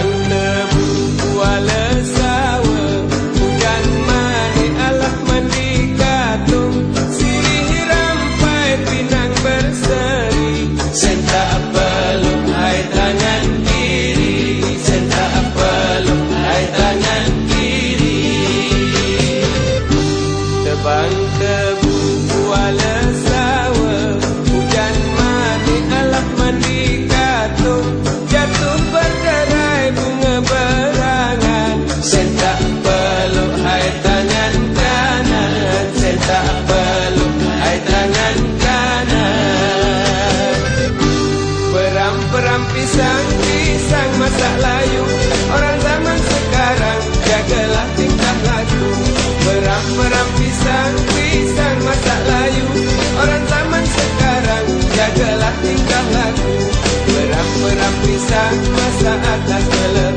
I don't know. Pisang, pisang masak layu. Orang zaman sekarang jagalah tingkah laku. Meram-meram pisang, pisang masak layu. Orang zaman sekarang jagalah tingkah laku. Meram-meram pisang masak atas kelapa